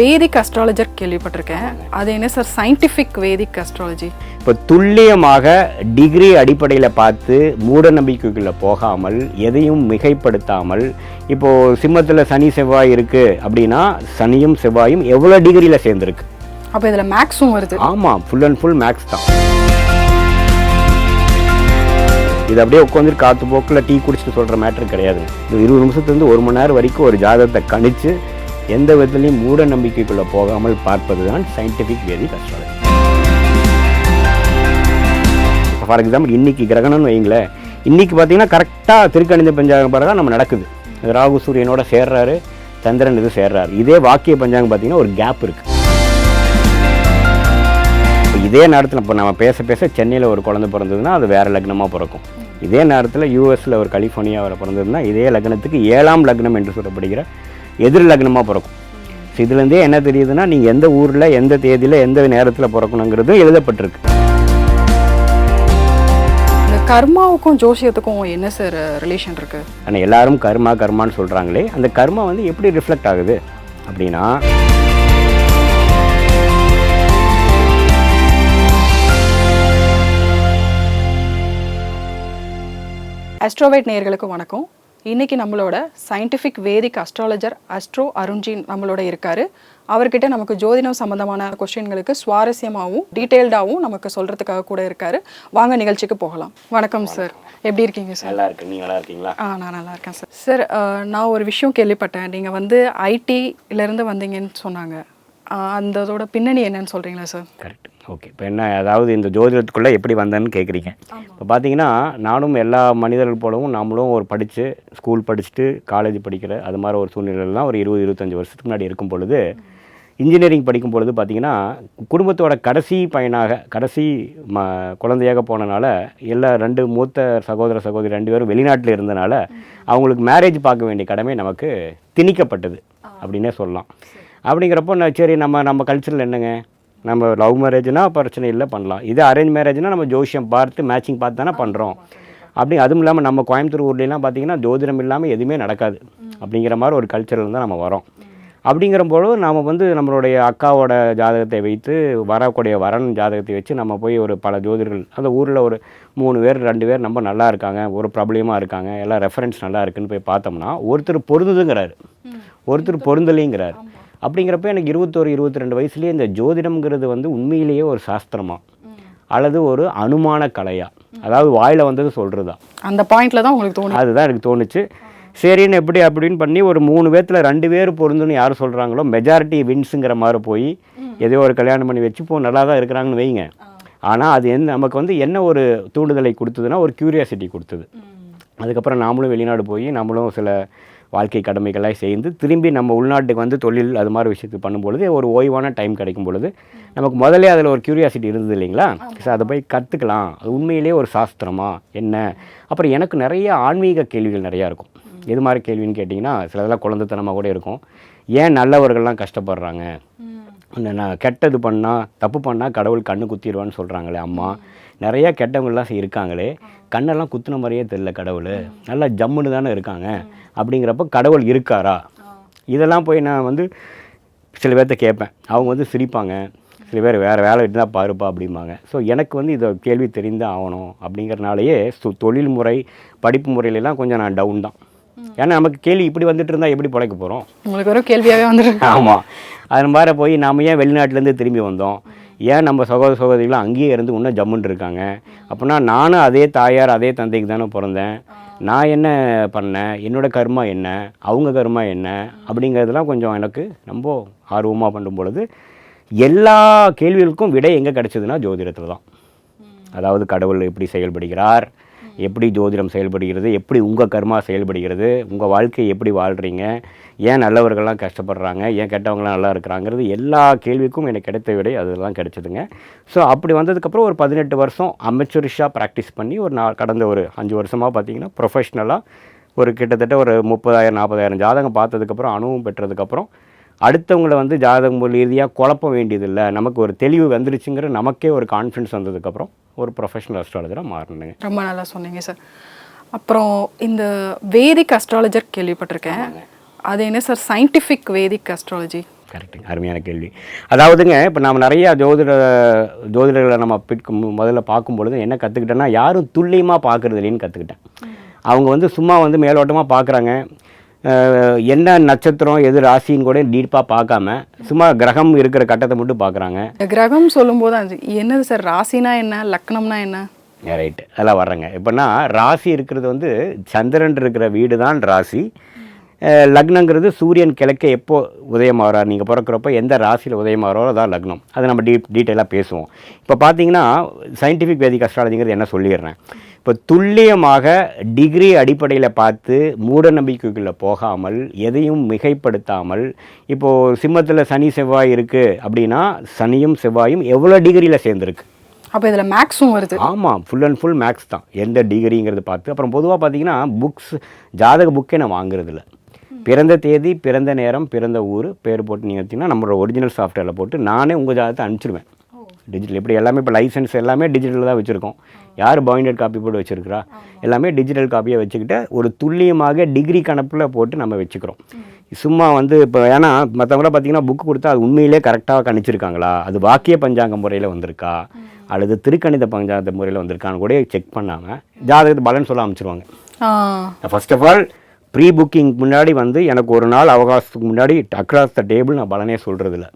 வேதிக் astrologer கேள்விப்பட்டிருக்கேன். அது என்ன சார் சயின்டிஃபிக் வேதிக் அஸ்ட்ராலஜி இப்போ துல்லியமாக டிகிரி அடிப்படையில் பார்த்து மூட நம்பிக்கைக்குள்ளே போகாமல் எதையும் மிகைப்படுத்தாமல் இப்போது சிம்மத்தில் சனி செவ்வாய் இருக்குது அப்படின்னா சனியும் செவ்வாயும் எவ்வளோ டிகிரியில் சேர்ந்துருக்கு? அப்போ இதில் மேக்ஸும் வருது. ஆமாம் ஃபுல் அண்ட் ஃபுல் மேக்ஸ் தான். இது அப்படியே உட்காந்து காற்று போக்கில் டீ குடிச்சிட்டு சொல்கிற மேட்ரு கிடையாது. இருபது நிமிஷத்துலேருந்து ஒரு மணி நேரம் வரைக்கும் ஒரு ஜாதகத்தை கணிச்சு எந்த விதத்திலையும் மூட நம்பிக்கைக்குள்ளே போகாமல் பார்ப்பது தான் scientific Vedic astrology for example இன்னைக்கு கிரகணம்னு வைங்களேன் இன்றைக்கி பார்த்தீங்கன்னா கரெக்டாக திருக்கணித பஞ்சாங்கம் பிரகாரம் நம்ம நடக்குது. ராகு சூரியனோட சேர்றாரு சந்திரன் இது சேர்றாரு. இதே வாக்கிய பஞ்சாங்கம் பார்த்தீங்கன்னா ஒரு கேப் இருக்குது இப்போ இதே நேரத்தில் இப்போ நம்ம பேச பேச சென்னையில் ஒரு குழந்தை பிறந்ததுன்னா அது வேறு லக்னமாக பிறக்கும். இதே நேரத்தில் யூஎஸில் ஒரு கலிஃபோர்னியாவில் பிறந்ததுன்னா இதே லக்னத்துக்கு ஏழாம் லக்னம் என்று சொல்லப்படுகிற எதிர் லக்னமாக பிறக்கும். ஸோ இதுலேருந்தே என்ன தெரியுதுன்னா நீங்கள் எந்த ஊரில் எந்த தேதியில் எந்த நேரத்தில் பிறக்கணுங்கிறதும் எழுதப்பட்டிருக்கு. கர்மாவுக்கும் ஜோசியத்துக்கும் என்ன சார் ரிலேஷன் இருக்கு? ஆனால் எல்லாரும் கர்மா கர்மான்னு சொல்கிறாங்களே அந்த கர்மா வந்து எப்படி ரிஃப்ளெக்ட் ஆகுது? அப்படின்னா அஸ்ட்ரோவைட் நேயர்களுக்கு வணக்கம். இன்னைக்கு நம்மளோட scientific Vedic astrologer astro Arunji நம்மளோட இருக்காரு. அவர்கிட்ட நமக்கு ஜோதிடம் சம்பந்தமான கொஸ்டின்களுக்கு சுவாரஸ்யமாகவும் டீட்டெயில்டாகவும் நமக்கு சொல்றதுக்காக கூட இருக்காரு. வாங்க நிகழ்ச்சிக்கு போகலாம். வணக்கம் சார் எப்படி இருக்கீங்க சார் நல்லா இருக்கு நீங்கள் நல்லா இருக்கீங்களா? ஆ நான் நல்லா இருக்கேன் சார் சார் நான் ஒரு விஷயம் கேள்விப்பட்டேன். நீங்கள் வந்து ஐடியிலேருந்து வந்தீங்கன்னு சொன்னாங்க. அந்த அதோட பின்னணி என்னன்னு சொல்கிறீங்களா சார் கரெக்ட் ஓகே இப்போ என்ன அதாவது இந்த ஜோதிடத்துக்குள்ளே எப்படி வந்தேன்னு கேட்குறீங்க இப்போ பார்த்தீங்கன்னா நானும் எல்லா மனிதர்கள் போலவும் நாமளும் ஒரு படித்து ஸ்கூல் படிச்சுட்டு காலேஜ் படிக்கிற அது மாதிரி ஒரு சூழ்நிலைலாம் ஒரு இருபது இருபத்தஞ்சி வருஷத்துக்கு முன்னாடி இருக்கும் பொழுது இன்ஜினியரிங் படிக்கும் பொழுது பார்த்தீங்கன்னா குடும்பத்தோட கடைசி பையனாக கடைசி ம குழந்தையாக போனனால எல்லா ரெண்டு மூத்த சகோதர சகோதரி ரெண்டு பேரும் வெளிநாட்டில் இருந்தனால அவங்களுக்கு மேரேஜ் பார்க்க வேண்டிய கடமை நமக்கு திணிக்கப்பட்டது அப்படின்னே சொல்லலாம். அப்படிங்கிறப்போ நான் சரி நம்ம நம்ம கல்ச்சரில் என்னங்க? நம்ம லவ் மேரேஜ்னா பிரச்சனை இல்லை பண்ணலாம். இதே அரேஞ்ச் மேரேஜ்னா நம்ம ஜோசியம் பார்த்து மேட்சிங் பார்த்து தானே பண்ணுறோம் அப்படி அதுவும் இல்லாமல் நம்ம கோயம்புத்தூர் ஊர்லலாம் பார்த்தீங்கன்னா ஜோதிடம் இல்லாமல் எதுவுமே நடக்காது. அப்படிங்கிற மாதிரி ஒரு கல்ச்சரில் தான் நம்ம வரோம். அப்படிங்கிறபோது நாம் வந்து நம்மளுடைய அக்காவோட ஜாதகத்தை வைத்து வரக்கூடிய வரன் ஜாதகத்தை வச்சு நம்ம போய் ஒரு பல ஜோதிடர்கள் அந்த ஊரில் ஒரு மூணு பேர் ரெண்டு பேர் நம்ம நல்லா இருக்காங்க ஒரு பிரபலியமாக இருக்காங்க எல்லாம் ரெஃபரன்ஸ் நல்லா இருக்குன்னு போய் பார்த்தோம்னா ஒருத்தர் பொருந்துதுங்கிறாரு. ஒருத்தர் பொருந்தலைங்கிறார். அப்படிங்கிறப்ப எனக்கு இருபத்தோரு இருபத்தி ரெண்டு வயசுலேயே இந்த ஜோதிடம்ங்கிறது வந்து உண்மையிலேயே ஒரு சாஸ்திரமா? அல்லது ஒரு அனுமான கலையா? அதாவது வாயில் வந்தது சொல்கிறதா அந்த பாயிண்ட்ல தான் உங்களுக்கு தோணும் அதுதான் எனக்கு தோணுச்சு. சரின்னு எப்படி அப்படின்னு பண்ணி ஒரு மூணு பேர்த்தில் ரெண்டு பேர் பொருந்துன்னு யார் சொல்கிறாங்களோ மெஜாரிட்டி வின்ஸுங்கிற மாதிரி போய் ஏதோ ஒரு கல்யாணம் பண்ணி வச்சு இப்போ நல்லா தான் இருக்கிறாங்கன்னு வைங்க. ஆனால் அது என்ன நமக்கு வந்து என்ன ஒரு தூண்டுதலை கொடுத்ததுன்னா ஒரு க்யூரியாசிட்டி கொடுத்தது. அதுக்கப்புறம் நாமளும் வெளிநாடு போய் நம்மளும் சில வாழ்க்கை கடமைகள்லாம் சேர்ந்து திரும்பி நம்ம உள்நாட்டுக்கு வந்து தொழில் அது மாதிரி விஷயத்துக்கு பண்ணும்பொழுது ஒரு ஓய்வான டைம் கிடைக்கும் பொழுது நமக்கு முதல்ல அதில் ஒரு க்யூரியாசிட்டி இருந்தது இல்லைங்களா? ஸோ அதை போய் கற்றுக்கலாம் அது உண்மையிலேயே ஒரு சாஸ்திரமா? என்ன? அப்புறம் எனக்கு நிறைய ஆன்மீக கேள்விகள் நிறையா இருக்கும். எது மாதிரி கேள்வின்னு கேட்டிங்கன்னா சிலதெல்லாம் குழந்தைத்தனமாக கூட இருக்கும். ஏன் நல்லவர்கள்லாம் கஷ்டப்படுறாங்க? நான் கெட்டது பண்ணால் தப்பு பண்ணால் கடவுள் கண்ணு குத்திடுவான்னு சொல்கிறாங்களே அம்மா. நிறைய கெட்டவங்களாம் இருக்காங்களே. கண்ணெல்லாம் குத்துன மாதிரியே தெரில கடவுள். நல்லா ஜம்முன்னு தானே இருக்காங்க. அப்படிங்கிறப்ப கடவுள் இருக்காரா? இதெல்லாம் போய் நான் வந்து சில பேர்த்த கேட்பேன். அவங்க வந்து சிரிப்பாங்க. சில பேர் வேறு வேலை இருந்தால் பாருப்பா அப்படிம்பாங்க. ஸோ எனக்கு வந்து இதை கேள்வி தெரிந்து ஆகணும் அப்படிங்கிறனாலேயே தொழில் முறை படிப்பு முறையிலலாம் கொஞ்சம் நான் டவுன் தான். ஏன்னா நமக்கு கேள்வி இப்படி வந்துட்டு இருந்தால் எப்படி பிழைக்க போகிறோம் உங்களுக்கு வெறும் கேள்வியாவே வந்துருக்கு ஆமாம் அது மாதிரி போய் நாம் ஏன் வெளிநாட்டிலேருந்து திரும்பி வந்தோம்? ஏன் நம்ம சகோதர சகோதரிகளும் அங்கேயே இருந்து இன்னும் ஜம்முன்னு இருக்காங்க? அப்படின்னா நானும் அதே தாயார் அதே தந்தைக்கு தானே பிறந்தேன். நான் என்ன பண்ணேன்? என்னோட கர்மா என்ன? அவங்க கர்மா என்ன? அப்படிங்கிறதுலாம் கொஞ்சம் எனக்கு ரொம்ப ஆர்வமாக பண்ணும் பொழுது எல்லா கேள்விகளுக்கும் விடை எங்கே கிடைச்சதுன்னா ஜோதிடத்தில் தான். அதாவது கடவுள் எப்படி செயல்படுகிறார்? எப்படி ஜோதிடம் செயல்படுகிறது? எப்படி உங்கள் கர்மா செயல்படுகிறது? உங்கள் வாழ்க்கை எப்படி வாழ்கிறீங்க ஏன் நல்லவர்கள்லாம் கஷ்டப்படுறாங்க? ஏன் கெட்டவங்களாம் நல்லா இருக்கிறாங்கிறது எல்லா கேள்விக்கும் எனக்கு கிடைத்த விடை அதெல்லாம் கிடைச்சதுங்க. ஸோ அப்படி வந்ததுக்கப்புறம் ஒரு பதினெட்டு வருஷம் அமெச்சூரிஷாக ப்ராக்டிஸ் பண்ணி ஒரு நான் கடந்த ஒரு அஞ்சு வருஷமாக பார்த்தீங்கன்னா ப்ரொஃபஷ்னலாக ஒரு கிட்டத்தட்ட ஒரு முப்பதாயிரம் நாற்பதாயிரம் ஜாதகம் பார்த்ததுக்கப்புறம் அனுபவம் பெற்றதுக்கப்புறம் அடுத்தவங்கள வந்து ஜாதகம் ரீதியாக குழப்ப வேண்டியதில்லை. நமக்கு ஒரு தெளிவு வந்துருச்சுங்கிற நமக்கே ஒரு கான்ஃபிடன்ஸ் வந்ததுக்கப்புறம் ஒரு ப்ரொஃபஷனல் அஸ்ட்ராலஜராக மாறினேங்க. ரொம்ப நல்லா சொன்னீங்க சார் அப்புறம் இந்த வேதிக் அஸ்ட்ராலஜர் கேள்விப்பட்டிருக்கேன். அது என்ன சார் சயின்டிஃபிக் வேதிக் அஸ்ட்ராலஜி கரெக்டுங்க அருமையான கேள்வி. அதாவதுங்க இப்போ நம்ம நிறைய ஜோதிட ஜோதிடர்களை நம்ம பிற்கு மு- முதல்ல பார்க்கும் பொழுது என்ன கற்றுக்கிட்டேன்னா யாரும் துல்லியமாக பார்க்குறது இல்லைன்னு கற்றுக்கிட்டேன் அவங்க வந்து சும்மா வந்து மேலோட்டமாக பார்க்குறாங்க. என்ன நட்சத்திரம் எது ராசின்னு கூட டீப்பாக பார்க்காம சும்மா கிரகம் இருக்கிற கட்டத்தை மட்டும் பார்க்குறாங்க. கிரகம் சொல்லும்போது என்னது சார் ராசினா என்ன லக்னம்னா என்ன? ரைட்டு அதெல்லாம் வர்றேங்க. இப்போனா ராசி இருக்கிறது வந்து சந்திரன் இருக்கிற வீடு தான் ராசி. லக்னங்கிறது சூரியன் கிழக்கே எப்போ உதயமாகிறார் நீங்கள் பிறக்கிறப்ப எந்த ராசியில் உதயமாகிறாரோ அதான் லக்னம். அதை நம்ம டீ டீட்டெயிலாக பேசுவோம். இப்போ பார்த்தீங்கன்னா சயின்டிஃபிக் வேதிக் அஸ்ட்ராலஜிங்கிறது என்ன சொல்லிடுறேன்? இப்போ துல்லியமாக டிகிரி அடிப்படையில் பார்த்து மூட நம்பிக்கைக்குள்ளே போகாமல் எதையும் மிகைப்படுத்தாமல் இப்போது சிம்மத்தில் சனி செவ்வாய் இருக்குது அப்படின்னா சனியும் செவ்வாயும் எவ்வளோ டிகிரியில் சேர்ந்துருக்கு? அப்போ இதுல மேக்ஸும் வருது. ஆமாம் ஃபுல் அண்ட் ஃபுல் மேக்ஸ் தான். எந்த டிகிரிங்கிறது பார்த்து. அப்புறம் பொதுவாக பார்த்தீங்கன்னா புக்ஸ் ஜாதக புக்கே நான் வாங்குறதில்ல. பிறந்த தேதி பிறந்த நேரம் பிறந்த ஊர் பேர் போட்டு நீங்கள் எடுத்தீங்கன்னா நம்மளோட ஒரிஜினல் சாஃப்ட்வேரில் போட்டு நானே உங்கள் ஜாதகத்தை அனுப்பிச்சிடுவேன் டிஜிட்டல் இப்படி எல்லாமே இப்போ லைசன்ஸ் எல்லாமே டிஜிட்டல் தான் வச்சுருக்கோம். யார் பாயிண்டட் காப்பி போட்டு வச்சுருக்கிறா? எல்லாமே டிஜிட்டல் காப்பியை வச்சுக்கிட்டு ஒரு துல்லியமாக டிகிரி கணப்பில் போட்டு நம்ம வச்சுக்கிறோம். சும்மா வந்து இப்போ ஏன்னா மற்றவங்கள பார்த்தீங்கன்னா புக்கு கொடுத்தா அது உண்மையிலே கரெக்டாக கணிச்சிருக்காங்களா? அது வாக்கிய பஞ்சாங்க முறையில் வந்திருக்கா? அல்லது திருக்கணித பஞ்சாங்க முறையில் வந்திருக்கான்னு கூட செக் பண்ணாமல் ஜாதகத்தை பலன் சொல்ல அமைச்சிருவாங்க first of all pre booking முன்னாடி வந்து எனக்கு ஒரு நாள் அவகாசத்துக்கு முன்னாடி அக்ராஸ் த டேபிள் நான் பலனே சொல்கிறதில்ல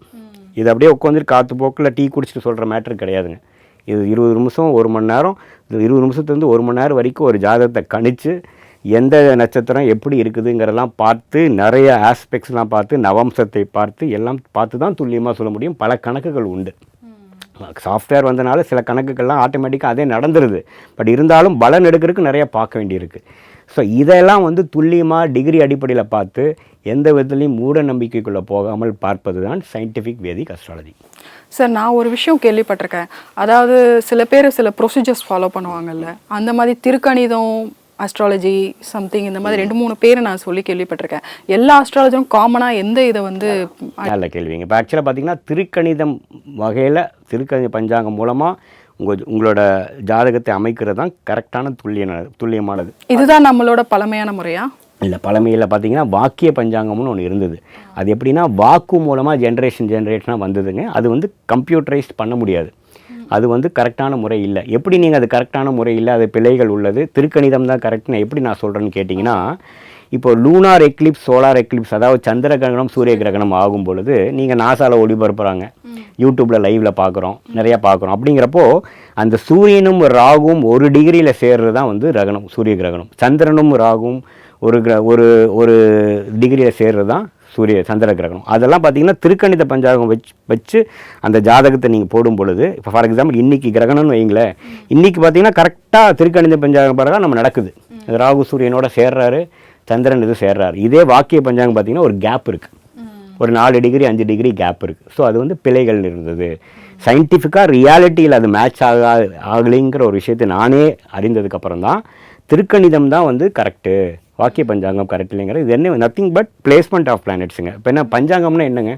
இது அப்படியே உட்காந்துட்டு காற்று போக்கில் டீ குடிச்சிட்டு சொல்கிற மேட்ரு கிடையாதுங்க. இது இருபது நிமிஷம் ஒரு மணி நேரம் இருபது நிமிஷத்துலேருந்து ஒரு மணி நேரம் வரைக்கும் ஒரு ஜாதகத்தை கணிச்சு எந்த நட்சத்திரம் எப்படி இருக்குதுங்கிறதெல்லாம் பார்த்து நிறைய ஆஸ்பெக்ட்ஸ்லாம் பார்த்து நவம்சத்தை பார்த்து எல்லாம் பார்த்து தான் துல்லியமாக சொல்ல முடியும். பல கணக்குகள் உண்டு. சாஃப்ட்வேர் வந்தனால சில கணக்குகள்லாம் ஆட்டோமேட்டிக்காக அதே நடந்துருது. பட் இருந்தாலும் பலன் எடுக்கிறதுக்கு நிறைய பார்க்க வேண்டியிருக்கு. ஸோ இதெல்லாம் வந்து துல்லியமாக டிகிரி அடிப்படையில் பார்த்து எந்த விதத்துலையும் மூட நம்பிக்கைக்குள்ளே போகாமல் பார்ப்பது தான் சயின்டிஃபிக் வேதிக் அஸ்ட்ராலஜி சார் நான் ஒரு விஷயம் கேள்விப்பட்டிருக்கேன். அதாவது சில பேர் சில ப்ரொசீஜர்ஸ் ஃபாலோ பண்ணுவாங்கல்ல. அந்த மாதிரி திருக்கணிதம் அஸ்ட்ராலஜி சம்திங் இந்த மாதிரி ரெண்டு மூணு பேரை நான் சொல்லி கேள்விப்பட்டிருக்கேன். எல்லா அஸ்ட்ராலஜரும் காமனாக எந்த இதை வந்து நல்ல கேள்விங்க. இப்போ ஆக்சுவலாக பார்த்தீங்கன்னா திருக்கணிதம் வகையில் திருக்கணித பஞ்சாங்கம் மூலமாக உங்கள் உங்களோட ஜாதகத்தை அமைக்கிறது தான் கரெக்டான துல்லிய துல்லியமானது. இதுதான் நம்மளோட பழமையான முறையா? இல்லை பழமையில் பார்த்தீங்கன்னா வாக்கிய பஞ்சாங்கம்னு ஒன்று இருந்தது. அது எப்படின்னா வாக்கு மூலமாக ஜென்ரேஷன் ஜென்ரேஷனாக வந்ததுங்க. அது வந்து கம்ப்யூட்டரைஸ்ட் பண்ண முடியாது. அது வந்து கரெக்டான முறை இல்லை. எப்படி நீங்கள் அது கரெக்டான முறை இல்லை அது பிழைகள் உள்ளது திருக்கணிதம் தான் கரெக்ட்னு எப்படி நான் சொல்கிறேன்னு கேட்டிங்கன்னா இப்போ லூனார் எக்லிப்ஸ் சோலார் எக்லிப்ஸ் அதாவது சந்திர கிரகணம் சூரிய கிரகணம் ஆகும் பொழுது நீங்கள் நாசாவில் ஒளிபரப்புகிறாங்க யூடியூப்பில் லைவில் பார்க்குறோம் நிறையா பார்க்குறோம் அப்படிங்கிறப்போ அந்த சூரியனும் ராகுவும் ஒரு டிகிரியில் சேர்றது தான் வந்து கிரகணம் சூரிய கிரகணம். சந்திரனும் ராகுவும் ஒரு கிர ஒரு ஒரு டிகிரியில் சேர்றது தான் சூரிய சந்திர கிரகணம். அதெல்லாம் பார்த்தீங்கன்னா திருக்கணித பஞ்சாங்கம் வச்சு வச்சு அந்த ஜாதகத்தை நீங்கள் போடும் பொழுது இப்போ ஃபார் எக்ஸாம்பிள் இன்னைக்கு கிரகணம்னு வைங்களேன் இன்னைக்கு பார்த்தீங்கன்னா கரெக்டாக திருக்கணித பஞ்சாங்கம் பிரகாரம் நம்ம நடக்குது. ராகு சூரியனோட சேர்றாரு சந்திரன் இது சேர்றாரு. இதே வாக்கிய பஞ்சாங்கம் பார்த்தீங்கன்னா ஒரு கேப் இருக்குது ஒரு நாலு டிகிரி அஞ்சு டிகிரி கேப் இருக்குது ஸோ அது வந்து பிழைகள் இருந்தது. சயின்டிஃபிக்காக ரியாலிட்டியில் அது மேட்ச் ஆகா ஆகலைங்கிற ஒரு விஷயத்தை நானே அறிந்ததுக்கப்புறம் தான் திருக்கணிதம் தான் வந்து கரெக்டு வாக்கிய பஞ்சாங்கம் கரெக்ட் இல்லைங்கிற இது என்ன நத்திங் பட் பிளேஸ்மெண்ட் ஆஃப் பிளானட்ஸுங்க இப்போ என்ன பஞ்சாங்கம்னா என்னங்க?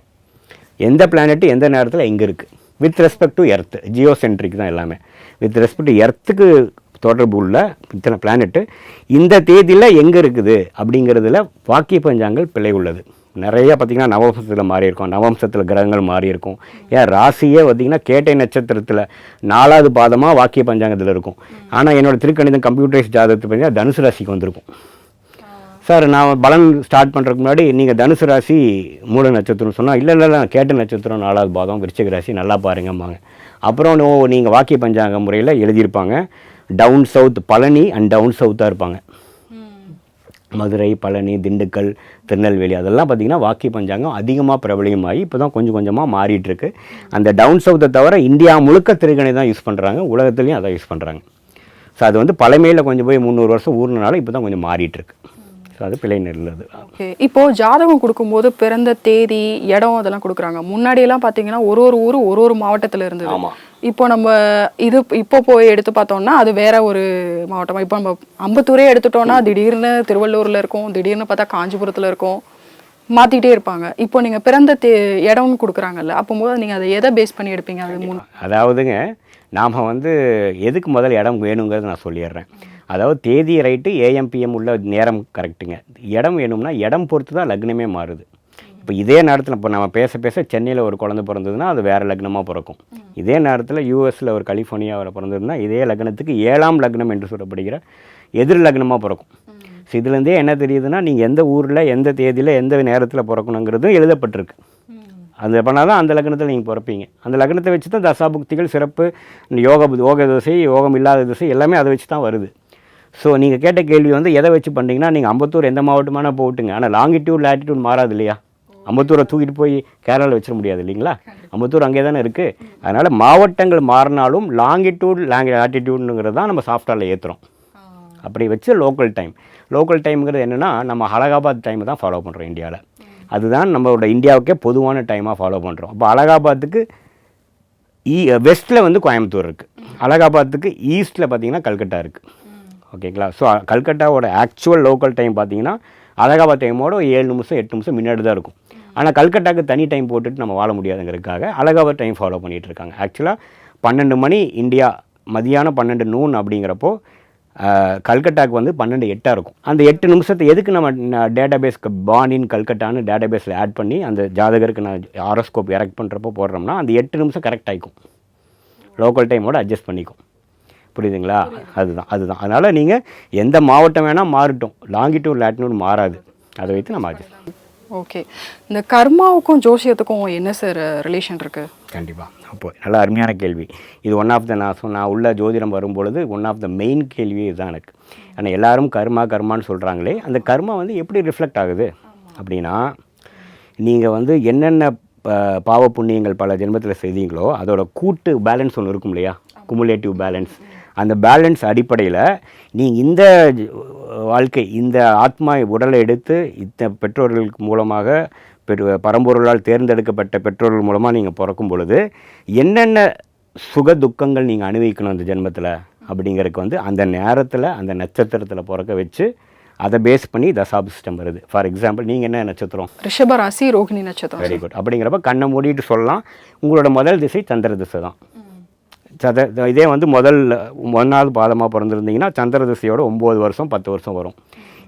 எந்த பிளானெட்டு எந்த நேரத்தில் எங்கே இருக்குது with respect to earth geocentric தான் எல்லாமே. வித் ரெஸ்பெக்ட் டு எர்த்துக்கு தொடர்பு உள்ள இத்தனை பிளானெட்டு இந்த தேதியில் எங்கே இருக்குது அப்படிங்கிறதுல வாக்கிய பஞ்சாங்கள் பிழை உள்ளது. நிறைய பார்த்திங்கன்னா நவம்சத்தில் மாறி இருக்கும் நவம்சத்தில் கிரகங்கள் மாறி இருக்கும் ஏன்? ராசியே பார்த்திங்கன்னா கேட்டை நட்சத்திரத்தில் நாலாவது பாதமாக வாக்கிய பஞ்சாங்கத்தில் இருக்கும். ஆனால் என்னோடய திருக்கணிதம் கம்ப்யூட்டரைஸ் ஜாதகத்தை பார்த்தீங்கன்னா தனுசு ராசிக்கு வந்திருக்கும். சார் நான் பலன் ஸ்டார்ட் பண்ணுறதுக்கு முன்னாடி நீங்கள் தனுசு ராசி மூல நட்சத்திரம் சொன்னால் இல்லை இல்லை நான் கேட்ட நட்சத்திரம் நாலாவது பாதம் விருச்சிக ராசி நல்லா பாருங்கம்பாங்க. அப்புறம் நீங்கள் வாக்கிய பஞ்சாங்க முறையில் எழுதியிருப்பாங்க. Down south Palani and down சவுத்தாக இருப்பாங்க. மதுரை பழனி திண்டுக்கல் திருநெல்வேலி அதெல்லாம் பார்த்திங்கன்னா வாக்கிய பஞ்சாங்கம் அதிகமாக பிரபலியமாகி இப்போ தான் கொஞ்சம் கொஞ்சமாக மாறிட்டு இருக்கு அந்த டவுன் சவுத்தை தவிர இந்தியா முழுக்க திருகணை தான் யூஸ் பண்ணுறாங்க உலகத்துலேயும் அதான் யூஸ் பண்ணுறாங்க ஸோ அது வந்து பழமையில் கொஞ்சம் போய் முந்நூறு வருஷம் ஊர்னனால இப்போ தான் கொஞ்சம் மாறிட்டு இருக்கு ஸோ அது பிழை நல்லது ஓகே. இப்போ ஜாதகம் கொடுக்கும்போது பிறந்த தேதி இடம் அதெல்லாம் கொடுக்குறாங்க. முன்னாடி எல்லாம் பார்த்தீங்கன்னா ஒரு ஒரு ஊர் ஒரு ஒரு மாவட்டத்தில் இருந்தது. ஆமா. இப்போ நம்ம இது இப்போ போய் எடுத்து பார்த்தோம்னா அது வேற ஒரு மாவட்டம். இப்போ நம்ம அம்பத்தூரே எடுத்துட்டோம்னா திடீர்னு திருவள்ளூர்ல இருக்கும் திடீர்னு பார்த்தா காஞ்சிபுரத்துல இருக்கும். மாத்திட்டே இருப்பாங்க. இப்போ நீங்க பிறந்த தே இடம்னு கொடுக்குறாங்கல்ல அப்போம்போது நீங்க அதை எதை பேஸ் பண்ணி எடுப்பீங்க? அது மூணு அதாவதுங்க நாம் வந்து எதுக்கு முதல் இடம் வேணுங்கிறத நான் சொல்லிடுறேன். அதாவது தேதி ரைட்டு ஏஎம்பிஎம் உள்ள நேரம் கரெக்டுங்க இடம் வேணும்னா இடம் பொறுத்து தான் லக்னமே மாறுது. இப்போ இதே நேரத்தில் இப்போ நம்ம பேச பேச சென்னையில் ஒரு குழந்தை பிறந்ததுன்னா அது வேறு லக்னமாக பிறக்கும். இதே நேரத்தில் யூஎஸில் ஒரு கலிஃபோர்னியாவில் பிறந்ததுன்னா இதே லக்னத்துக்கு ஏழாம் லக்னம் என்று சொல்லப்படுகிற எதிர் லக்னமாக பிறக்கும். ஸோ இதுலேருந்தே என்ன தெரியுதுன்னா நீங்கள் எந்த ஊரில் எந்த தேதியில் எந்த நேரத்தில் பிறக்கணுங்கிறதும் எழுதப்பட்டிருக்கு. அது பண்ணால் தான் அந்த லக்னத்தில் நீங்கள் பிறப்பீங்க. அந்த லக்னத்தை வச்சு தான் தசாபுக்திகள் சிறப்பு யோக யோக திசை யோகம் இல்லாத திசை எல்லாமே அதை வச்சு தான் வருது. ஸோ நீங்கள் கேட்ட கேள்வி வந்து எதை வச்சு பண்ணுறீங்கன்னா நீங்கள் அம்பத்தூர் எந்த மாவட்டமான போட்டுங்க. ஆனால் லாங்கிடியூட் லேட்டிடியூட் மாறாது இல்லையா? அம்பத்தூரை தூக்கிட்டு போய் கேரளாவில் வச்சிட முடியாது இல்லைங்களா? அம்பத்தூர் அங்கே தானே இருக்குது அதனால் மாவட்டங்கள் மாறினாலும் லாங்கிடியூட் லாங் லேட்டிடியூடுங்கிறது தான் நம்ம சாஃப்ட்வேரில் ஏற்றுறோம் அப்படி வச்சு லோக்கல் டைம் லோக்கல் டைம்ங்கிறது என்னென்னா நம்ம அலகாபாத் டைமை தான் ஃபாலோ பண்ணுறோம் இந்தியாவில் அதுதான் நம்மளோட இந்தியாவுக்கே பொதுவான டைமாக ஃபாலோ பண்ணுறோம் அப்போ அலகாபாத்துக்கு ஈ வெஸ்ட்டில் வந்து கோயம்புத்தூர் இருக்குது அலகாபாத்துக்கு ஈஸ்ட்டில் பார்த்தீங்கன்னா கல்கட்டா இருக்குது ஓகேங்களா? ஸோ கல்கட்டாவோட ஆக்சுவல் லோக்கல் டைம் பார்த்தீங்கன்னா அலகாபாத் டைமோட ஏழு நிமிஷம் எட்டு நிமிஷம் முன்னாடி தான் இருக்கும். ஆனால் கல்கட்டாக்கு தனி டைம் போட்டுட்டு நம்ம வாழ முடியாதுங்கிறதுக்காக அலகாபாத் டைம் ஃபாலோ பண்ணிகிட்டு இருக்காங்க ஆக்சுவலாக பன்னெண்டு மணி இந்தியா மதியானம் பன்னெண்டு நூன் அப்படிங்கிறப்போ கல்கட்டாக்கு வந்து பன்னெண்டு எட்டாக இருக்கும். அந்த எட்டு நிமிஷத்தை எதுக்கு நம்ம டேட்டா பேஸ்க்கு பான் இன் கல்கட்டான்னு டேட்டா பேஸில் ஆட் பண்ணி அந்த ஜாதகருக்கு நான் ஆரோஸ்கோப் எரெக்ட் பண்ணுறப்போ போடுறோம்னா அந்த எட்டு நிமிஷம் கரெக்ட் ஆகிக்கும் லோக்கல் டைமோட அட்ஜஸ்ட் பண்ணிக்கும். புரியுதுங்களா? அதுதான் அதுதான். அதனால் நீங்கள் எந்த மாவட்டம் வேணால் மாறட்டும். லாங்கிடியூட் லேட்டினூட் மாறாது. அதை வைத்து நம்ம அட்ஜஸ்ட் ஓகே இந்த கர்மாவுக்கும் ஜோசியத்துக்கும் என்ன சார் ரிலேஷன் இருக்கு? கண்டிப்பாக அப்போ நல்ல அருமையான கேள்வி. இது ஒன் ஆஃப் த நான் சொன்ன நான் உள்ள ஜோதிடம் வரும்பொழுது ஒன் ஆஃப் த மெயின் கேள்வி இதுதான் எனக்கு. ஆனால் எல்லாரும் கர்மா கர்மான்னு சொல்கிறாங்களே அந்த கர்மா வந்து எப்படி ரிஃப்ளெக்ட் ஆகுது? அப்படின்னா நீங்கள் வந்து என்னென்ன ப- பாவ புண்ணியங்கள் பல ஜென்மத்தில் செய்தீங்களோ அதோட கூட்டு பேலன்ஸ் ஒன்று இருக்கும் இல்லையா? குமுலேட்டிவ் பேலன்ஸ் அந்த பேலன்ஸ் அடிப்படையில் நீ இந்த வாழ்க்கை இந்த ஆத்மா உடலை எடுத்து இத்த பெற்றோர்களுக்கு மூலமாக பெரு பரம்பொருளால் தேர்ந்தெடுக்கப்பட்ட பெற்றோர்கள் மூலமாக நீங்கள் பிறக்கும் பொழுது என்னென்ன சுக துக்கங்கள் நீங்கள் அனுபவிக்கணும் அந்த ஜென்மத்தில் அப்படிங்கிறதுக்கு வந்து அந்த நேரத்தில் அந்த நட்சத்திரத்தில் பிறக்க வச்சு அதை பேஸ் பண்ணி தசாபு சிஸ்டம் வருது. ஃபார் எக்ஸாம்பிள் நீங்கள் என்ன நட்சத்திரம்? ரிஷப ராசி ரோகிணி நட்சத்திரம். வெரி குட் அப்படிங்கிறப்ப கண்ணை மூடிட்டு சொல்லலாம். உங்களோட முதல் திசை சந்திர திசை தான். சத இதே வந்து முதல் ஒன்றாவது பாதமாக பிறந்திருந்தீங்கன்னா சந்திர திசையோட ஒம்பது வருஷம் பத்து வருஷம் வரும்.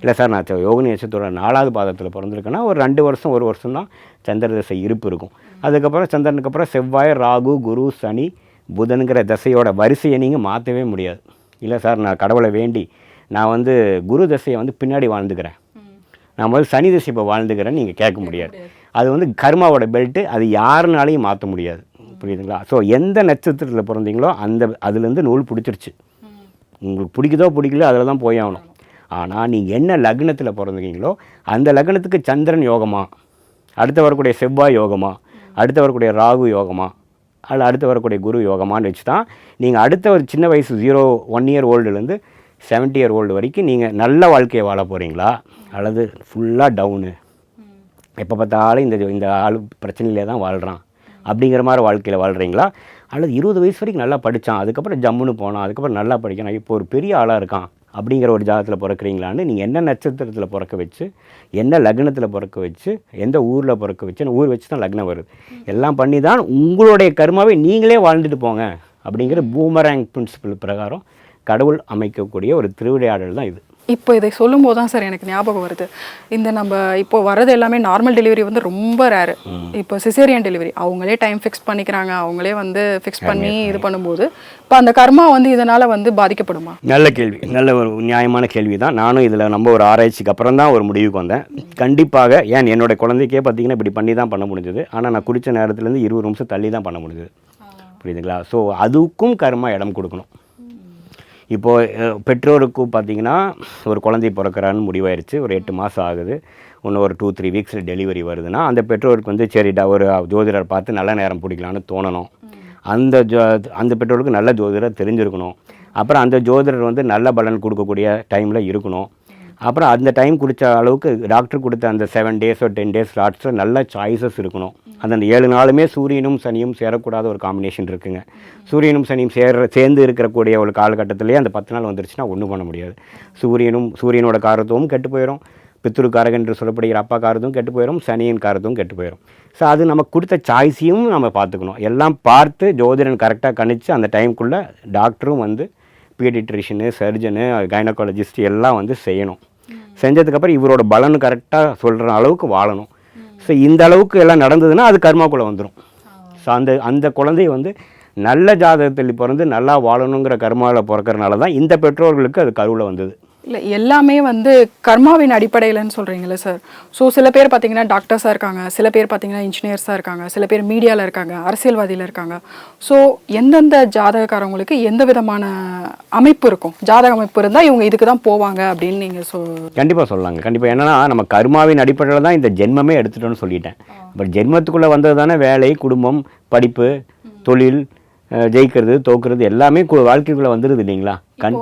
இல்லை சார் நான் யோகினி நட்சத்திரோட நாலாவது பாதத்தில் பிறந்திருக்கேன்னா ஒரு ரெண்டு வருஷம் ஒரு வருஷம் தான் சந்திர திசை இருப்பு இருக்கும். அதுக்கப்புறம் சந்திரனுக்கு அப்புறம் செவ்வாய் ராகு குரு சனி புதனுங்கிற திசையோட வரிசையை நீங்கள் மாற்றவே முடியாது. இல்லை சார் நான் கடவுளை வேண்டி நான் வந்து குரு திசையை வந்து பின்னாடி வாழ்ந்துக்கிறேன். நான் முதல்ல சனி திசை இப்போ வாழ்ந்துக்கிறேன்னு நீங்கள் கேட்க முடியாது. அது வந்து கர்மாவோட பெல்ட்டு அது யாருனாலையும் மாற்ற முடியாது. புரியுதுங்களா? ஸோ எந்த நட்சத்திரத்தில் பிறந்தீங்களோ அந்த அதுலேருந்து நூல் பிடிச்சிருச்சு. உங்களுக்கு பிடிக்குதோ பிடிக்கலையோ அதில் தான் போய் ஆகணும். ஆனால் நீங்கள் என்ன லக்னத்தில் பிறந்தீங்களோ அந்த லக்னத்துக்கு சந்திரன் யோகமா? அடுத்து வரக்கூடிய செவ்வாய் யோகமா? அடுத்து வரக்கூடிய ராகு யோகமா? அல்ல அடுத்து வரக்கூடிய குரு யோகமான்னு வச்சு தான் நீங்கள் அடுத்த ஒரு சின்ன வயசு ஜீரோ ஒன் இயர் ஓல்டுலேருந்து செவன்ட்டி இயர் ஓல்டு வரைக்கும் நீங்கள் நல்ல வாழ்க்கையை வாழ போகிறீங்களா அல்லது ஃபுல்லாக டவுனு எப்போ பார்த்தாலும் இந்த இந்த ஆள் பிரச்சனையிலே தான் வாழ்கிறான் அப்படிங்கிற மாதிரி வாழ்க்கையில் வாழ்கிறீங்களா அல்லது இருபது வயசு வரைக்கும் நல்லா படித்தான் அதுக்கப்புறம் ஜம்முன்னு போனான் அதுக்கப்புறம் நல்லா படிக்கணும் இப்போ ஒரு பெரிய ஆளாக இருக்கான் அப்படிங்கிற ஒரு ஜாதத்தில் பிறக்கிறீங்களான்னு நீங்கள் என்ன நட்சத்திரத்தில் பிறக்க வச்சு என்ன லக்னத்தில் பிறக்க வச்சு எந்த ஊரில் பிறக்க வச்சு ஊர் வச்சு தான் லக்னம் வருது. எல்லாம் பண்ணி தான் உங்களுடைய கர்மாவை நீங்களே வாழ்ந்துட்டு போங்க அப்படிங்கிற பூமரேங் பிரின்சிபல் பிரகாரம் கடவுள் அமைக்கக்கூடிய ஒரு திருவிளையாடல் தான் இது. இப்போ இதை சொல்லும் போது தான் சார் எனக்கு ஞாபகம் வருது. இந்த நம்ம இப்போ வரது எல்லாமே நார்மல் டெலிவரி வந்து ரொம்ப ரேரு இப்போ சிசேரியன் டெலிவரி அவங்களே டைம் ஃபிக்ஸ் பண்ணிக்கிறாங்க. அவங்களே வந்து ஃபிக்ஸ் பண்ணி இது பண்ணும்போது இப்போ அந்த கர்மா வந்து இதனால வந்து பாதிக்கப்படுமா? நல்ல கேள்வி. நல்ல ஒரு நியாயமான கேள்வி தான் நானும் இதில் நம்ம ஒரு ஆராய்ச்சிக்கு அப்புறம் தான் ஒரு முடிவுக்கு வந்தேன். கண்டிப்பாக ஏன் என்னோட குழந்தைக்கே பார்த்தீங்கன்னா இப்படி பண்ணி தான் பண்ண முடிஞ்சது. ஆனால் நான் குடித்த நேரத்துலேருந்து இருபது நிமிஷம் தள்ளி தான் பண்ண முடிஞ்சது. புரியுதுங்களா? ஸோ அதுக்கும் கர்மா இடம் கொடுக்கணும். இப்போது பெற்றோருக்கும் பார்த்தீங்கன்னா ஒரு குழந்தை பிறக்கிறான்னு முடிவாயிருச்சு. ஒரு எட்டு மாதம் ஆகுது. இன்னும் ஒரு டூ த்ரீ வீக்ஸில் டெலிவரி வருதுன்னா அந்த பெற்றோருக்கு வந்து சரிடா ஒரு ஜோதிடர் பார்த்து நல்ல நேரம் பிடிக்கலான்னு தோணணும். அந்த ஜோ அந்த பெற்றோருக்கு நல்ல ஜோதிடர் தெரிஞ்சிருக்கணும். அப்புறம் அந்த ஜோதிடர் வந்து நல்ல பலன் கொடுக்கக்கூடிய டைமில் இருக்கணும். அப்புறம் அந்த டைம் குடித்த அளவுக்கு டாக்டர் கொடுத்த அந்த செவன் டேஸோ டென் டேஸ் ஸ்லாட்ஸில் நல்ல சாய்ஸஸ் இருக்கணும். அந்த ஏழு நாளுமே சூரியனும் சனியும் சேரக்கூடாத ஒரு காம்பினேஷன் இருக்குங்க. சூரியனும் சனியும் சேர சேர்ந்து இருக்கக்கூடிய ஒரு காலகட்டத்திலேயே அந்த பத்து நாள் வந்துருச்சுன்னா ஒன்றும் பண்ண முடியாது. சூரியனும் சூரியனோட காரத்துவம் கெட்டு போயிடும் பித்ருக்காரகன் என்று சொல்லப்படுகிற அப்பா காரத்தும் கெட்டு போயிடும் சனியின் காரத்தும் கெட்டு போயிடும் ஸோ அது நமக்கு கொடுத்த சாய்ஸையும் நம்ம பார்த்துக்கணும். எல்லாம் பார்த்து ஜோதிடன் கரெக்டாக கணிச்சு அந்த டைம்குள்ளே டாக்டரும் வந்து பீடிட்ரிஷனு சர்ஜனு கைனகாலஜிஸ்ட் எல்லாம் வந்து செய்யணும். செஞ்சதுக்கப்புறம் இவரோட பலன் கரெக்டாக சொல்கிற அளவுக்கு வாழணும். ஸோ இந்த அளவுக்கு எல்லாம் நடந்ததுன்னா அது கர்மாக்குள்ளே வந்துடும் ஸோ அந்த அந்த குழந்தை வந்து நல்ல ஜாதகத்தில் பிறந்து நல்லா வாழணுங்கிற கர்மாவில் பிறக்கறனால தான் இந்த பெற்றோர்களுக்கு அது கருவில் வந்தது. இல்லை எல்லாமே வந்து கர்மாவின் அடிப்படையிலன்னு சொல்கிறீங்களே சார் ஸோ சில பேர் பார்த்தீங்கன்னா டாக்டர்ஸாக இருக்காங்க சில பேர் பார்த்தீங்கன்னா இன்ஜினியர்ஸாக இருக்காங்க சில பேர் மீடியாவில் இருக்காங்க அரசியல்வாதியில் இருக்காங்க. ஸோ எந்தெந்த ஜாதகக்காரவங்களுக்கு எந்த விதமான அமைப்பு இருக்கும்? ஜாதக அமைப்பு இருந்தால் இவங்க இதுக்கு தான் போவாங்க அப்படின்னு நீங்கள் சொ கண்டிப்பாக சொல்லலாங்க கண்டிப்பாக என்னன்னா நம்ம கர்மாவின் அடிப்படையில் தான் இந்த ஜென்மமே எடுத்துட்டோம்னு சொல்லிட்டேன். பட் ஜென்மத்துக்குள்ளே வந்தது தானே வேலை குடும்பம் படிப்பு தொழில் ஜெயிக்கிறது தோக்குறது எல்லாமே வாழ்க்கைக்குள்ளே வந்துடுது இல்லைங்களா? கண்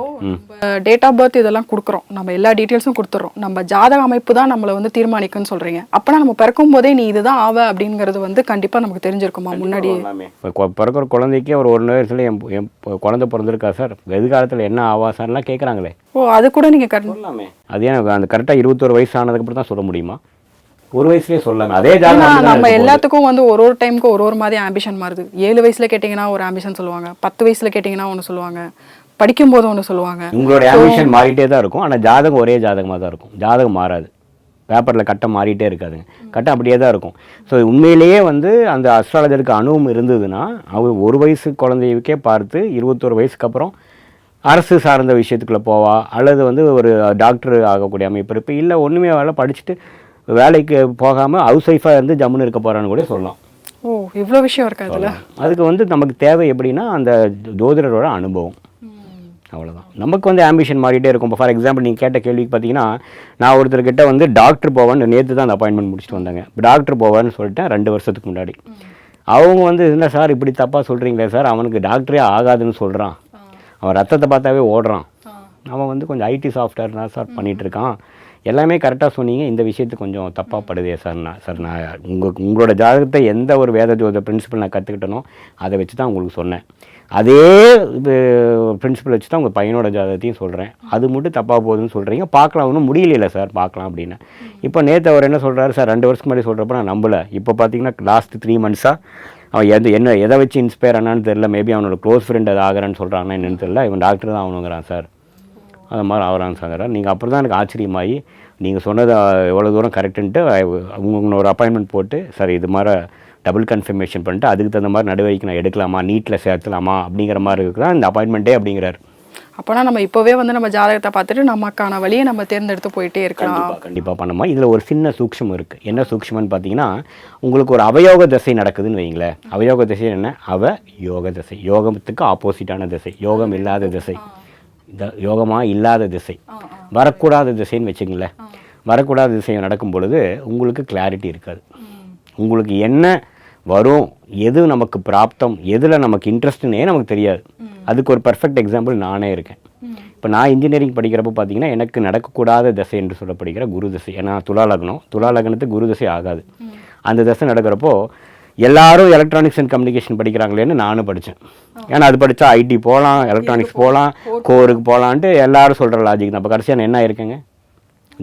டேட் ஆஃப் பர்த் இதெல்லாம் கொடுக்குறோம். நம்ம எல்லா டீட்டெயில்ஸும் கொடுத்துறோம். நம்ம ஜாதக அமைப்பு தான் நம்மளை வந்து தீர்மானிக்குன்னு சொல்கிறீங்க அப்போனா நம்ம பிறக்கும் போதே நீ இதுதான் ஆவ அப்படிங்கிறது வந்து கண்டிப்பாக நமக்கு தெரிஞ்சிருக்குமா? முன்னாடி பிறக்கிற குழந்தைக்கே ஒரு ஒரு வயசுல என் என் குழந்தை பிறந்திருக்கா சார்? எதிர்காலத்தில் என்ன ஆவா சார்லாம் கேட்குறாங்களே ஓ அது கூட நீங்கள் கர் சொல்லலாமே. அது ஏன் அந்த கரெக்டாக இருபத்தொரு வயசு ஆனதுக்கப்புறம் தான் சொல்ல முடியுமா? ஒரு வயசுலேயே சொல்லலாமே அதே நம்ம எல்லாத்துக்கும் வந்து ஒரு ஒரு டைமுக்கு ஒரு ஒரு மாதிரி ஆம்பிஷன் மாறுது. ஏழு வயசுல கேட்டிங்கன்னா ஒரு ஆம்பிஷன் சொல்லுவாங்க. பத்து வயசுல கேட்டிங்கன்னா ஒன்று சொல்லுவாங்க. படிக்கும்போது ஒன்று சொல்லுவாங்க. உங்களுடைய ஆம்பிஷன் மாறிட்டே தான் இருக்கும். ஆனால் ஜாதகம் ஒரே ஜாதகமாக தான் இருக்கும். ஜாதகம் மாறாது. பேப்பரில் கட்டம் மாறிட்டே இருக்காதுங்க. கட்டம் அப்படியே தான் இருக்கும். ஸோ உண்மையிலேயே வந்து அந்த அஸ்ட்ராலஜருக்கு அணுவும் இருந்ததுன்னா அவர் ஒரு வயசு குழந்தைக்கே பார்த்து இருபத்தொரு வயசுக்கு அப்புறம் அரசு சார்ந்த விஷயத்துக்குள்ளே போவா அல்லது வந்து ஒரு டாக்டர் ஆகக்கூடிய அமைப்பு இருப்பு இல்லை ஒன்றுமே வேலை படிச்சுட்டு வேலைக்கு போகாமல் ஹவுஸ் ஒய்ஃபாக இருந்து ஜம்முன்னு இருக்க போகிறான்னு கூட சொல்லலாம். ஓ இவ்வளோ விஷயம் இருக்கு அதில் அதுக்கு வந்து நமக்கு தேவை எப்படின்னா அந்த ஜோதிடரோட அனுபவம். அவ்வளோதான் நமக்கு வந்து ஆம்பிஷன் மாறிட்டே இருக்கும். இப்போ ஃபார் எக்ஸாம்பிள் நீங்கள் கேட்ட கேள்விக்கு பார்த்தீங்கன்னா நான் ஒருத்தர்கிட்ட வந்து டாக்டர் போவேன்னு நேற்று தான் அந்த அப்பாயின்மெண்ட் முடிச்சுட்டு வந்தாங்க. டாக்டர் போவேன்னு சொல்லிட்டேன் ரெண்டு வருஷத்துக்கு முன்னாடி. அவங்க வந்து என்ன சார் இப்படி தப்பாக சொல்கிறீங்களே சார் அவனுக்கு டாக்டரே ஆகாதுன்னு சொல்கிறான் அவன் ரத்தத்தை பார்த்தாவே ஓடுறான். அவன் வந்து கொஞ்சம் ஐடி சாஃப்ட்வேர் தான் சார் பண்ணிட்டு இருக்கான். எல்லாமே கரெக்டாக சொன்னீங்க. இந்த விஷயத்துக்கு கொஞ்சம் தப்பாக படுதே சார் நான் சார் நான் உங்கள் உங்களோட ஜாதகத்தை எந்த ஒரு வேத ஜோத பிரின்சிபல் நான் கற்றுக்கிட்டனோ அதை வச்சு தான் உங்களுக்கு சொன்னேன். அதே இது பிரின்சிபல் வச்சு தான் உங்கள் பையனோட ஜாதகத்தையும் சொல்கிறேன் அது மட்டும் தப்பாக போகுதுன்னு சொல்கிறீங்க பார்க்கலாம். ஒன்றும் முடியல சார் பார்க்கலாம் அப்படின்னு. இப்போ நேற்று அவர் என்ன சொல்கிறாரு சார் ரெண்டு வருஷத்துக்கு முன்னாடி சொல்கிறப்ப நான் நம்பலை. இப்போ பார்த்தீங்கன்னா லாஸ்ட் த்ரீ மந்த்ஸாக அவன் எது என்ன எதை வச்சு இன்ஸ்பயர் ஆனான்னு தெரில மேபி அவனோட க்ளோஸ் ஃப்ரெண்ட் அது ஆகிறான்னு சொல்கிறான்னா என்னென்னு தெரியல. இவன் டாக்டர் தான் ஆகணுங்கிறான் சார் அது மாதிரி ஆகிறான்னு சார். நீங்கள் அப்புறம் தான் எனக்கு ஆச்சரியமாகி நீங்கள் சொன்னது எவ்வளோ தூரம் கரெக்டுன்ட்டு உங்களோட அப்பாயின்மெண்ட் போட்டு சார் இது மாதிரி டபுள் கன்ஃபர்மேஷன் பண்ணிட்டு அதுக்கு தகுந்த மாதிரி நடவடிக்கை நான் எடுக்கலாமா நீட்டில் சேர்த்துலாமா அப்படிங்கிற மாதிரி இருக்குது தான் இந்த அப்பாயின்மெண்ட்டே அப்படிங்கிறார். அப்போனா நம்ம இப்போவே வந்து நம்ம ஜாதகத்தை பார்த்துட்டு நமக்கான வழியை நம்ம தேர்ந்தெடுத்து போயிட்டே இருக்கலாம். கண்டிப்பாக பண்ணுமா. இதில் ஒரு சின்ன சூக்ஷ்மம் இருக்குது என்ன சூக்ஷ்மம்னு பார்த்தீங்கன்னா உங்களுக்கு ஒரு அவயோக திசை நடக்குதுன்னு வைங்களேன். அவயோக திசை என்ன? அவ யோக திசை. யோகத்துக்கு ஆப்போசிட்டான திசை. யோகம் இல்லாத திசை. இந்த யோகமாக இல்லாத திசை. வரக்கூடாத திசைன்னு வச்சுங்களேன் வரக்கூடாத திசை நடக்கும் பொழுது உங்களுக்கு கிளாரிட்டி இருக்காது. உங்களுக்கு என்ன வரும் எது நமக்கு பிராப்தம் எதில் நமக்கு இன்ட்ரெஸ்ட்னே நமக்கு தெரியாது. அதுக்கு ஒரு பர்ஃபெக்ட் எக்ஸாம்பிள் நானே இருக்கேன். இப்போ நான் இன்ஜினியரிங் படிக்கிறப்ப பார்த்தீங்கன்னா எனக்கு நடக்கக்கூடாத திசை என்று சொல்லப்படுகிற குரு திசை. ஏன்னா துலா லக்னம் துலா லக்னத்துக்கு குரு திசை ஆகாது. அந்த திசை நடக்கிறப்போ எல்லாரும் எலக்ட்ரானிக்ஸ் அண்ட் கம்யூனிகேஷன் படிக்கிறாங்களேன்னு நானும் படித்தேன் ஏன்னா அது படித்தா ஐடி போகலாம் எலக்ட்ரானிக்ஸ் போகலாம் கோருக்கு போகலான்ட்டு எல்லாரும் சொல்கிற லாஜிக் தான். அப்போ கடைசியாக என்ன இருக்கேங்க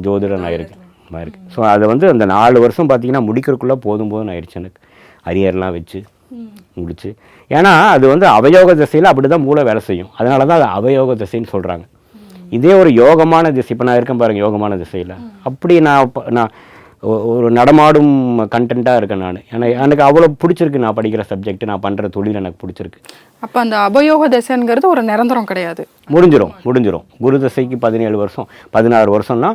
ஜோதிடன் ஆயிருக்கு ஆயிருக்கு ஸோ அதை வந்து அந்த நாலு வருஷம் பார்த்தீங்கன்னா முடிக்கிறதுக்குள்ளே போதும் போதும் ஆயிடுச்சு எனக்கு. அரியர்லாம் வச்சு முடிச்சு. ஏன்னா அது வந்து அவயோக திசையில் அப்படி தான் மூளை வேலை செய்யும். அதனால தான் அது அவயோக திசைன்னு சொல்கிறாங்க இதே ஒரு யோகமான திசை. இப்போ நான் இருக்கேன் பாருங்க யோகமான திசையில். அப்படி நான் நான் ஒரு நடமாடும் கண்டென்ட்டாக இருக்கேன் நான். எனக்கு எனக்கு அவ்வளோ பிடிச்சிருக்கு நான் படிக்கிற சப்ஜெக்ட் நான் பண்ணுற தொழில் எனக்கு பிடிச்சிருக்கு. அப்போ அந்த அபயோக திசைங்கிறது ஒரு நிரந்தரம் கிடையாது. முடிஞ்சிரும் முடிஞ்சிரும். குரு தசைக்கு பதினேழு வருஷம் பதினாறு வருஷம்னா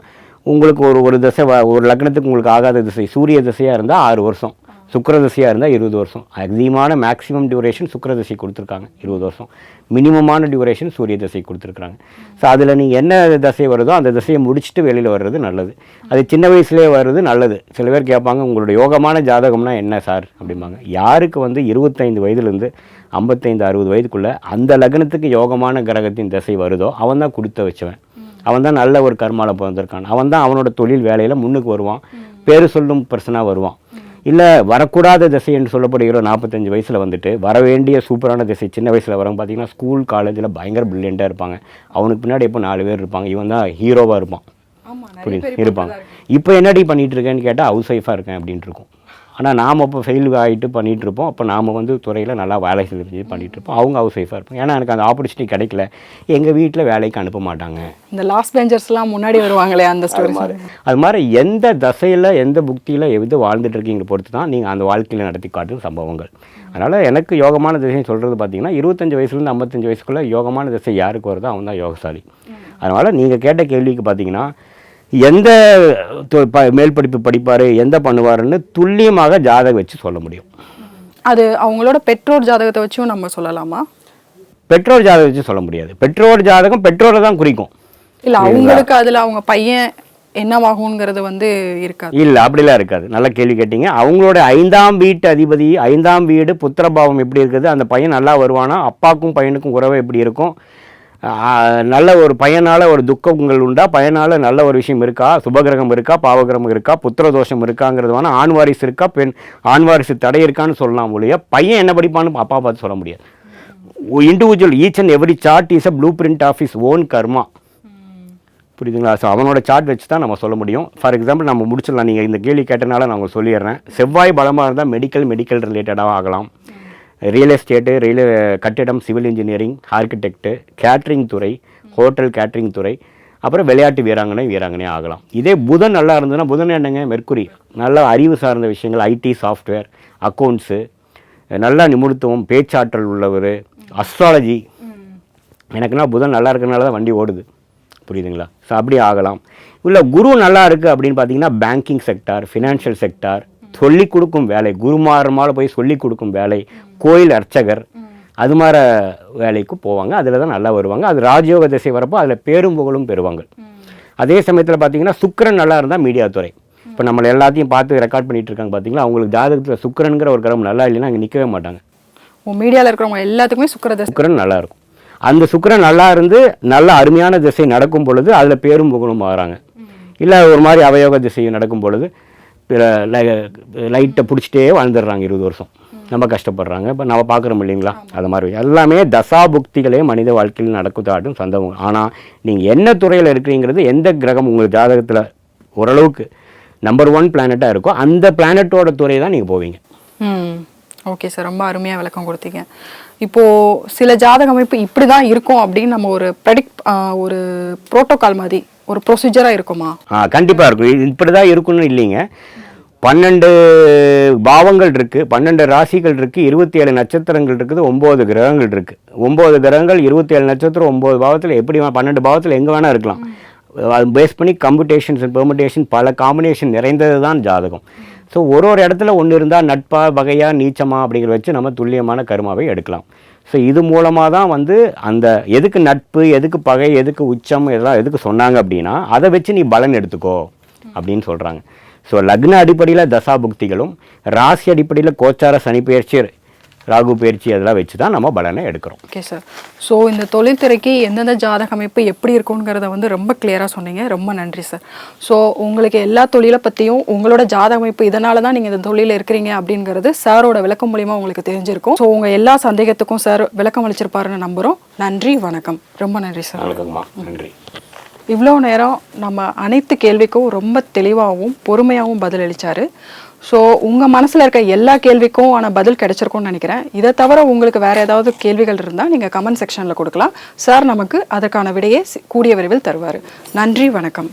உங்களுக்கு ஒரு ஒரு திசை ஒரு லக்னத்துக்கு உங்களுக்கு ஆகாத திசை சூரிய திசையாக இருந்தால் ஆறு வருஷம் சுக்கிர திசையாக இருந்தால் இருபது வருஷம். அதிகமான மேக்ஸிமம் டியூரேஷன் சுக்கிர திசை கொடுத்துருக்காங்க இருபது வருஷம். மினிமமான டியூரேஷன் சூரிய திசை கொடுத்துருக்காங்க ஸோ அதில் நீங்கள் என்ன திசை வருதோ அந்த திசையை முடிச்சுட்டு வெளியில் வர்றது நல்லது. அது சின்ன வயசுலேயே வர்றது நல்லது. சில பேர் கேட்பாங்க உங்களோட யோகமான ஜாதகம்னா என்ன சார்? அப்படிம்பாங்க. யாருக்கு வந்து இருபத்தைந்து வயதுலேருந்து ஐம்பத்தைந்து அறுபது வயதுக்குள்ளே அந்த லக்னத்துக்கு யோகமான கிரகத்தின் திசை வருதோ அவன் தான் கொடுத்த வச்சவன். அவன் தான் நல்ல ஒரு கர்மால பிறந்திருக்கான். அவன் தான் அவனோட தொழில் வேலையில் முன்னுக்கு வருவான். பேரு சொல்லும் பர்சனாக வருவான். இல்லை வரக்கூடாத திசை என்று சொல்லப்படுகிற நாற்பத்தஞ்சு வயசில் வந்துட்டு வர வேண்டிய சூப்பரான திசை சின்ன வயசில் வரவங்க பார்த்தீங்கன்னா ஸ்கூல் காலேஜில் பயங்கர பிரில்லியண்ட்டாக இருப்பாங்க. அவனுக்கு பின்னாடி எப்போ நாலு பேர் இருப்பாங்க. இவன் தான் ஹீரோவாக இருப்பான். புரியுது? இருப்பாங்க. இப்போ என்னடி பண்ணிட்டு இருக்கேன்னு கேட்டால் ஹவுஸ் ஒய்ஃபாக இருக்கேன் அப்படின்ட்டு இருக்கும். ஆனால் நாம் அப்போ ஃபெயில் ஆகிட்டு பண்ணிகிட்டு இருப்போம் அப்போ நாம் வந்து துறையில் நல்லா வேலை செஞ்சு பண்ணிகிட்டு இருப்போம் அவங்க ஹவுஸ் ஒய்ஃபாக இருப்பாங்க. ஏன்னா எனக்கு அந்த ஆப்பர்ச்சுனிட்டி கிடைக்கல. எங்கள் வீட்டில் வேலைக்கு அனுப்ப மாட்டாங்க. இந்த லாஸ்ட் பெஞ்சர்ஸ்லாம் முன்னாடி வருவாங்களே அந்த ஸ்டோரி அது மாதிரி. எந்த தசையில் எந்த புக்தியில் எது வாழ்ந்துட்டு இருக்கீங்க பொறுத்து தான் நீங்கள் அந்த வாழ்க்கையில் நடத்தி காட்டும் சம்பவங்கள். அதனால் எனக்கு யோகமான திசைன்னு சொல்கிறது பார்த்தீங்கன்னா இருபத்தஞ்சு வயசுலேருந்து ஐம்பத்தஞ்சு வயசுக்குள்ளே யோகமான திசை யாருக்கு வருதோ அவன் தான் யோகசாலி. அதனால் நீங்கள் கேட்ட கேள்விக்கு பார்த்தீங்கன்னா எந்த மேல் படிப்பு படிப்பார் எந்த பண்ணுவாருன்னு துல்லியமாக ஜாதகம் வச்சு சொல்ல முடியும். அது அவங்களோட பெற்றோர் ஜாதகத்தை வச்சும் நம்ம சொல்லலாமா? பெற்றோர் ஜாதகம் வச்சு சொல்ல முடியாது. பெற்றோர் ஜாதகம் பெற்றோரை தான் குறிக்கும். இல்ல அவங்களுக்கு அதுல அவங்க பையன் என்னவாகுங்கிறது வந்து இருக்காது. இல்லை அப்படிலாம் இருக்காது. நல்ல கேள்வி கேட்டீங்க. அவங்களோட ஐந்தாம் வீட்டு அதிபதி ஐந்தாம் வீடு புத்திரபாவம் எப்படி இருக்குது? அந்த பையன் நல்லா வருவானா? அப்பாக்கும் பையனுக்கும் உறவு எப்படி இருக்கும்? நல்ல ஒரு பயனால் ஒரு துக்கங்கள் உண்டா? பையனால் நல்ல ஒரு விஷயம் இருக்கா? சுபகிரகம் இருக்கா? பாவகிரகம் இருக்கா? புத்திர தோஷம் இருக்காங்கிறது வேணால் ஆண் வாரிசு இருக்கா? பெண் ஆண் வாரிசு தடை இருக்கான்னு சொல்லலாம் ஒழிய பையன் என்ன படிப்பான்னு அப்பா பார்த்து சொல்ல முடியாது. Individual each and every chart is a blueprint of his own karma புரியுதுங்களா? ஸோ அவனோட சார்ட் வச்சு தான் நம்ம சொல்ல முடியும். ஃபார் எக்ஸாம்பிள் நம்ம முடிச்சிடலாம். நீங்கள் இந்த கேள்வி கேட்டனால நான் உங்களுக்கு சொல்லிடுறேன். செவ்வாய் பலமாக இருந்தால் மெடிக்கல் மெடிக்கல் ரிலேட்டடாக ஆகலாம். ரியல் எஸ்டேட்டு ரியல் கட்டிடம் சிவில் இன்ஜினியரிங் ஆர்கிடெக்ட்டு கேட்ரிங் துறை ஹோட்டல் கேட்ரிங் துறை அப்புறம் விளையாட்டு வீராங்கனை வீராங்கனே ஆகலாம். இதே புதன் நல்லா இருந்ததுன்னா புதன் என்னங்க? மெர்க்குரி நல்லா அறிவு சார்ந்த விஷயங்கள் ஐடி சாஃப்ட்வேர் அக்கௌண்ட்ஸு நல்லா நிபுணத்துவம் பேச்சாற்றல் உள்ளவர் அஸ்ட்ராலஜி எனக்குன்னா புதன் நல்லா இருக்கிறனால தான் வண்டி ஓடுது. புரியுதுங்களா? ஸோ அப்படி ஆகலாம். இல்லை குரு நல்லா இருக்குது அப்படின்னு பார்த்தீங்கன்னா பேங்கிங் செக்டார் ஃபினான்ஷியல் செக்டார் சொல்லிக் கொடுக்கும் வேலை. குருமாரமால போய் சொல்லிக் கொடுக்கும் வேலை. கோயில் அர்ச்சகர். அது மாதிரி வேலைக்கு போவாங்க. அதில் தான் நல்லா வருவாங்க. அது ராஜயோக திசை வரப்போ அதில் பேரும் புகழும் பெறுவாங்க. அதே சமயத்தில் பார்த்தீங்கன்னா சுக்கிரன் நல்லா இருந்தால் மீடியா துறை. இப்போ நம்மளை எல்லாத்தையும் பார்த்து ரெக்கார்ட் பண்ணிட்டு இருக்காங்க பார்த்தீங்களா அவங்களுக்கு ஜாதகத்தில் சுக்கிரனுங்கிற ஒரு கிரகம் நல்லா இல்லைன்னா அங்கே நிற்கவே மாட்டாங்க. மீடியால இருக்கிறவங்க எல்லாத்துக்குமே சுக்கரதசை சுக்கிரன் நல்லா இருக்கும். அந்த சுக்கிரன் நல்லா இருந்து நல்ல அருமையான திசை நடக்கும் பொழுது அதில் பேரும் புகழும் ஆகிறாங்க இல்லை ஒரு மாதிரி அவயோக திசை நடக்கும் பொழுது லைட்டை பிடிச்சிட்டே வாழ்ந்துடுறாங்க இருபது வருஷம். நம்ம கஷ்டப்படுறாங்க. இப்போ நம்ம பார்க்குறோம் இல்லைங்களா? அது மாதிரி. எல்லாமே தசா புக்திகளே மனித வாழ்க்கையில் நடக்குதாட்டும் சந்தவங்க ஆனால் நீங்கள் என்ன துறையில் இருக்கிறீங்கிறது எந்த கிரகம் உங்கள் ஜாதகத்தில் ஓரளவுக்கு நம்பர் ஒன் பிளானட்டாக இருக்கோ அந்த பிளானட்டோட துறை தான் நீங்கள் போவீங்க. ம். Okay sir. ரொம்ப அருமையா விளக்கம் கொடுத்தீங்க. இப்போ சில ஜாதக அமைப்பு இப்படி தான் இருக்கும் அப்படின்னு நம்ம ஒரு ப்ரெடிக்ட் ஒரு புரோட்டோகால் மாதிரி ஒரு ப்ரொசீஜரா இருக்குமா? ஆ கண்டிப்பாக இருக்கும். இப்படி தான் இருக்குன்னு இல்லைங்க. பன்னெண்டு பாவங்கள் இருக்குது பன்னெண்டு ராசிகள் இருக்குது இருபத்தி ஏழு நட்சத்திரங்கள் இருக்குது ஒம்பது கிரகங்கள் இருக்குது ஒம்பது கிரகங்கள் இருபத்தி ஏழு நட்சத்திரம் ஒம்பது பாவத்தில் எப்படி பன்னெண்டு பாவத்தில் எங்கே வேணால் இருக்கலாம். அது பேஸ் பண்ணி கம்ப்யூட்டேஷன்ஸ் பெர்முடேஷன் பல காம்பினேஷன் நிறைந்தது தான் ஜாதகம். ஸோ ஒரு ஒரு இடத்துல ஒன்று இருந்தால் நட்பா வகையா நீச்சமா அப்படிங்கிற வச்சு நம்ம துல்லியமான கருமாவை எடுக்கலாம். ஸோ இது மூலமாக தான் வந்து அந்த எதுக்கு நட்பு எதுக்கு பகை எதுக்கு உச்சம் இதெல்லாம் எதுக்கு சொன்னாங்க அப்படின்னா அதை வச்சு நீ பலன் எடுத்துக்கோ அப்படின்னு சொல்கிறாங்க ஸோ லக்ன அடிப்படையில் தசாபுக்திகளும் ராசி அடிப்படையில் கோச்சார சனி பயிற்சி ராகு பயிற்சி அதெல்லாம் வச்சு தான் நம்ம பலனை எடுக்கிறோம். ஓகே சார் ஸோ இந்த தொழில்துறைக்கு எந்தெந்த ஜாதக அமைப்பு எப்படி இருக்குங்கிறத வந்து ரொம்ப கிளியராக சொன்னீங்க. ரொம்ப நன்றி சார் ஸோ உங்களுக்கு எல்லா தொழிலை பற்றியும் உங்களோட ஜாதக அமைப்பு இதனால தான் நீங்கள் இந்த தொழிலில் இருக்கிறீங்க அப்படிங்கிறது சாரோட விளக்கம் மூலிமா உங்களுக்கு தெரிஞ்சிருக்கும். ஸோ உங்கள் எல்லா சந்தேகத்துக்கும் சார் விளக்கம் அளிச்சிருப்பாருன்னு நம்புகிறோம் நன்றி வணக்கம். ரொம்ப நன்றி சார் வணக்கம்மா நன்றி. இவ்வளோ நேரம் நம்ம அனைத்து கேள்விக்கும் ரொம்ப தெளிவாகவும் பொறுமையாகவும் பதிலளிச்சாரு. ஸோ உங்கள் மனசில் இருக்க எல்லா கேள்விக்கும் ஆன பதில் கிடைச்சிருக்கும்னு நினைக்கிறேன். இதை தவிர உங்களுக்கு வேறு ஏதாவது கேள்விகள் இருந்தால் நீங்கள் கமெண்ட் செக்ஷனில் கொடுக்கலாம். சார் நமக்கு அதற்கான விடையை கூடிய விரைவில் தருவார். நன்றி வணக்கம்.